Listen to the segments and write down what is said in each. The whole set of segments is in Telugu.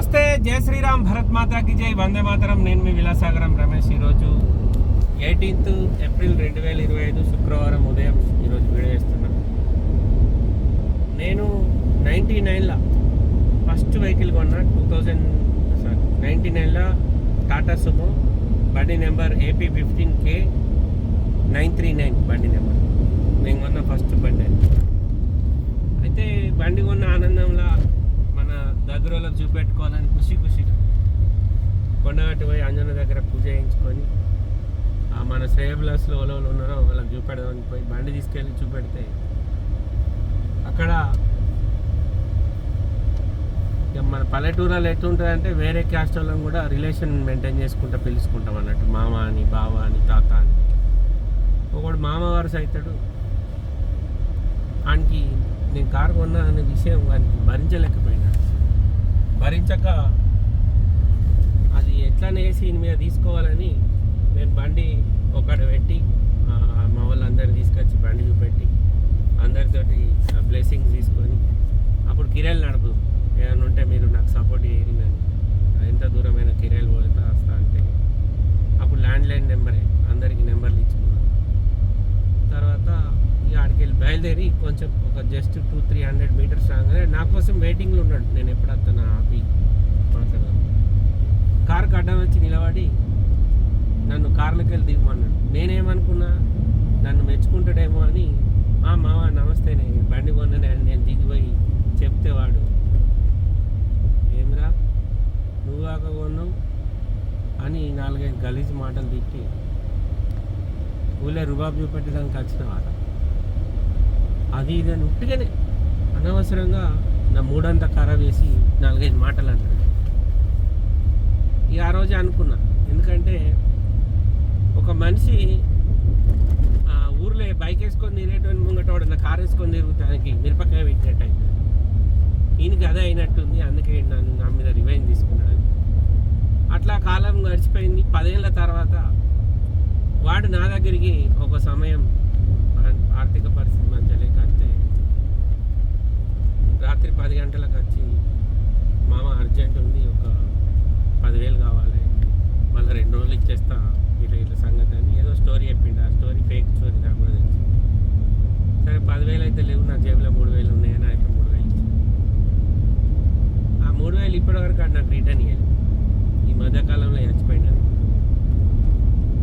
నమస్తే జై శ్రీరామ్ భరత్ మాతాకి జై. వందే మాతరం. నేను మీ విలాసాగరం రమేష్. ఈరోజు ఎయిటీన్త్ ఏప్రిల్ రెండు వేల ఇరవై ఐదు శుక్రవారం ఉదయం ఈరోజు వీడియో చేస్తున్నాను నేను నైంటీ నైన్లో ఫస్ట్ వెహికల్ కొన్నా టూ థౌజండ్ సారీ నైంటీ నైన్లో టాటా సుమో. బండి number AP fifteen K nine three nine బండి నెంబర్. నేను కొన్న ఫస్ట్ బండి. అయితే బండి కొన్న ఆనందంలో దగ్గర వాళ్ళకి చూపెట్టుకోవాలని ఖుషి ఖుషిగా కొండగట్టు పోయి అంజన దగ్గర పూజ చేయించుకొని ఆ మన శ్రేయబులస్లో ఎవరు ఉన్నారో వాళ్ళకి చూపెడదామని పోయి బండి తీసుకెళ్ళి చూపెడితే అక్కడ ఇక మన పల్లెటూరులో ఎట్లుంటుంది అంటే వేరే క్యాస్ట్ వాళ్ళని కూడా రిలేషన్ మెయింటైన్ చేసుకుంటూ పిలుచుకుంటాం అన్నట్టు. మామ అని బావ అని తాత అని. ఒకడు మామ సైతాడు. అవుతాడు ఆయనకి నేను కారు కొన్నా అనే విషయం ఆయనకి భరించలేకపోయినా. భరించక అది ఎట్లనే వేసి మీద తీసుకోవాలని నేను బండి ఒకటి పెట్టి మా వాళ్ళందరినీ తీసుకొచ్చి బండి చూపెట్టి అందరితోటి బ్లెస్సింగ్స్ తీసుకొని అప్పుడు కిరాయిలు నడుపు ఏమైనా ఉంటే మీరు నాకు సపోర్ట్ చేయరు నేను ఎంత దూరమైన కిరాయిలు పోతా వస్తా అంటే అప్పుడు ల్యాండ్ లైన్ నెంబరే అందరికి నెంబర్లు ఇచ్చుకున్నాను తర్వాత ఇక ఆడికి వెళ్ళి బయలుదేరి కొంచెం ఒక just two three hundred metres రాగానే నా కోసం వెయిటింగ్లో ఉన్నాడు. నేను ఎప్పుడు అతను ఆపి మాట్లాడదాం కార్ అడ్డం వచ్చి నిలబడి నన్ను కార్లోకి వెళ్ళి దిగమన్నాడు. నేనేమనుకున్నా? నన్ను మెచ్చుకుంటాడేమో అని. ఆ మావ నమస్తే. నేను బండి కొన్నానే. అని నేను దిగిపోయి చెప్తే వాడు ఏమిరా? నువ్వు కాక కొన్నావు? అని నాలుగైదు గలీజ్ మాటలు తిట్టి ఊళ్ళో రుబాబ్ చూపెట్టడానికి వచ్చిన వాట అది ఇది అని ఉట్టిగానే అనవసరంగా నా మూడంతా ఖరాబ్ వేసి నాలుగైదు మాటలు అన్నాడు. ఇక ఆ రోజే అనుకున్నా. ఎందుకంటే ఒక మనిషి ఆ ఊర్లో బైక్ వేసుకొని తిరిగేటువంటి ముంగటవాడు నా కార్ వేసుకొని తిరుగుతానికి మిరపకాయ పెట్టినట్టు అయితే ఈయనకి అదే అయినట్టుంది. అందుకే నన్ను నా మీద రివైన్ తీసుకున్నాడు అట్లా కాలం గడిచిపోయింది. పదేళ్ళ తర్వాత వాడు నా దగ్గరికి ఒక సమయం ఆర్థిక పరిస్థితి మంచి లేక పది గంటలకు వచ్చి మామ అర్జెంట్ ఉంది ఒక పదివేలు కావాలి మళ్ళీ రెండు రోజులు ఇచ్చేస్తా ఇట్లా ఇట్లా సంగతి అని ఏదో స్టోరీ చెప్పిండు. ఆ స్టోరీ ఫేక్ స్టోరీ నాకు కూడా తెలిసి. సరే పదివేలు అయితే లేవు నా జేబులో మూడు వేలు ఉన్నాయని అయితే మూడు వేలు ఆ మూడు వేలు ఇప్పటివరకు అది నాకు రిటర్న్ ఇవ్వాలి ఈ మధ్యకాలంలో చచ్చిపోయినాను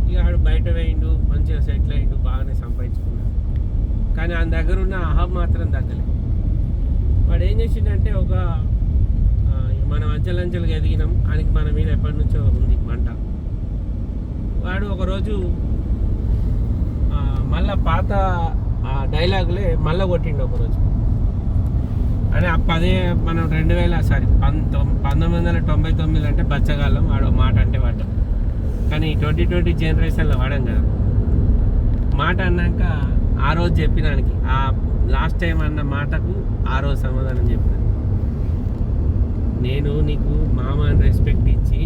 ఇక ఆడు బయట వేయిండు మంచిగా సెటిల్ అయ్యిండు బాగానే సంపాదించుకున్నాడు. కానీ ఆయన దగ్గర ఉన్న అహం మాత్రం తగ్గలేదు వాడు ఏం చేసిండంటే ఒక మనం అంచెలంచెలుగా ఎదిగినాం. ఆయనకి మన మీద ఎప్పటి నుంచో ఉంది మంట. వాడు ఒకరోజు మళ్ళా పాత ఆ డైలాగులే మళ్ళా కొట్టిండు ఒకరోజు. అని ఆ పదే మనం రెండు వేల సారీ పంతొమ్ పంతొమ్మిది వందల తొంభై తొమ్మిది అంటే బచ్చగాళ్ళం. వాడు మాట అంటే వాడు. కానీ ట్వంటీ ట్వంటీ జనరేషన్లో వాడాం కదా. మాట అన్నాక ఆ రోజు చెప్పినానికి. ఆ లాస్ట్ టైం అన్న మాటకు ఆ రోజు సమాధానం చెప్పిన నేను నీకు మామ అని రెస్పెక్ట్ ఇచ్చి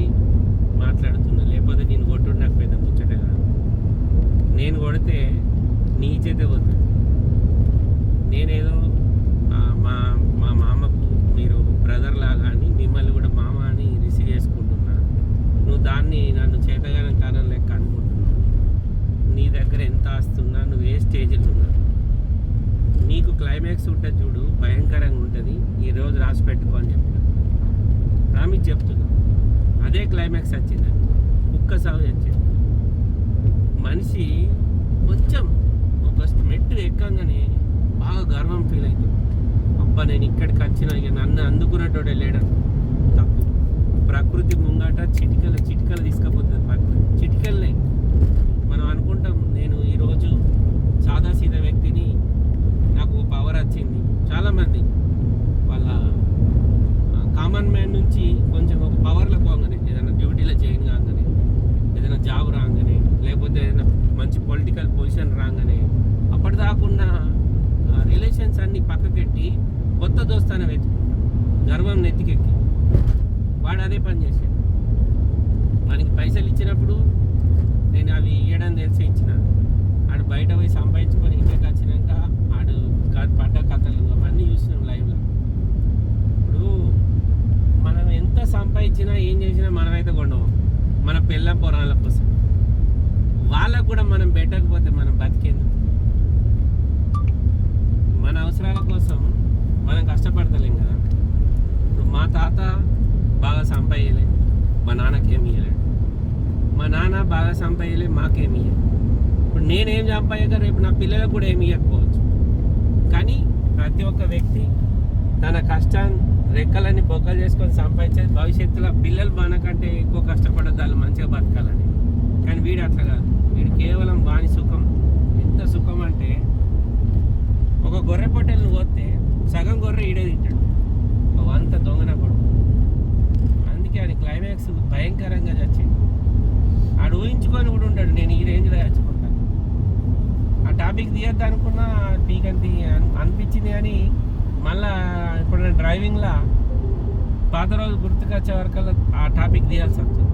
మాట్లాడుతున్నా. లేకపోతే నేను కొట్టుడు నాకు పెద్ద ముచ్చట కాదు. నేను కొడితే నీ చేతే పోతుంది. నేనేదో మా మా మామకు మీరు బ్రదర్ లాగా అని మిమ్మల్ని కూడా మామ అని రిసీవ్ చేసుకుంటున్నా నువ్వు దాన్ని నన్ను చేతగానే తనం లెక్క అనుకుంటున్నావు నీ దగ్గర ఎంత ఆస్తున్నా నువ్వు ఏ స్టేజ్లో ఉన్నా నీకు ఉంటుంది చూడు భయంకరంగా ఉంటుంది. ఈ రోజు రాసి పెట్టుకో అని చెప్పిన. ప్రామిస్ చెప్తున్నా. అదే క్లైమాక్స్ వచ్చింది కుక్క సాగు వచ్చింది మనిషి కొంచెం ఒక మెట్టు ఎక్కగానే బాగా గర్వం ఫీల్ అవుతుంది. అబ్బా నేను ఇక్కడికి వచ్చిన ఇక నన్ను అందుకున్నటోడే లేడు తప్పు. ప్రకృతి ముంగట చిటికలు చిటికలు తీసుకపోతుంది ప్రకృతి. చిటికలనే గర్వం వాడు అదే పని చేశాడు. మనకి పైసలు ఇచ్చినప్పుడు నేను అవి ఇవ్వడం తెలిసి ఇచ్చిన. ఆడు బయట పోయి సంపాదించుకొని ఇంటికి వచ్చినాక ఆడు పడ్డ కథలు అవన్నీ చూసినాం లైవ్లో. ఇప్పుడు మనం ఎంత సంపాదించినా ఏం చేసినా మనమైతే కొండము. మన పిల్ల పొరాల కోసం. వాళ్ళకు కూడా మనం బెటర్ మనం బతికేందుకు మన అవసరాల కోసం మనం కష్టపడతలేం కదా ఇప్పుడు మా తాత బాగా సంపాదలే మా నాన్నకి ఏమి ఇవ్వలేడు మా నాన్న బాగా సంపాదలే మాకేమి ఇవ్వలేదు ఇప్పుడు నేనేం సంపాదక రేపు నా పిల్లలకు కూడా ఏమి ఇవ్వకపోవచ్చు కానీ ప్రతి ఒక్క వ్యక్తి తన కష్టాన్ని రెక్కలని బొక్కలు చేసుకొని సంపాదించేది భవిష్యత్తులో పిల్లలు మనకంటే ఎక్కువ కష్టపడదు వాళ్ళు మంచిగా బతకాలని. కానీ వీడు అట్లా కాదు. వీడు కేవలం వాని సుఖం. ఎంత సుఖం అంటే ఒక గొర్రె పొట్టెలను పోతే సగం గొర్రె ఈడే తింటాడు ఒక వంత దొంగన కొడుకు అందుకే ఆయన క్లైమాక్స్ భయంకరంగా చచ్చింది ఆడు ఊహించుకొని కూడా ఉంటాడు నేను ఈ రేంజ్లో చచ్చుకుంటాను ఆ టాపిక్ తీయద్దు అనుకున్నా పీకంతి అనిపించింది కానీ మళ్ళా ఇప్పుడు డ్రైవింగ్లో పాత రోజు గుర్తుకొచ్చే వరకల్లా ఆ టాపిక్ తీయాల్సి వస్తుంది.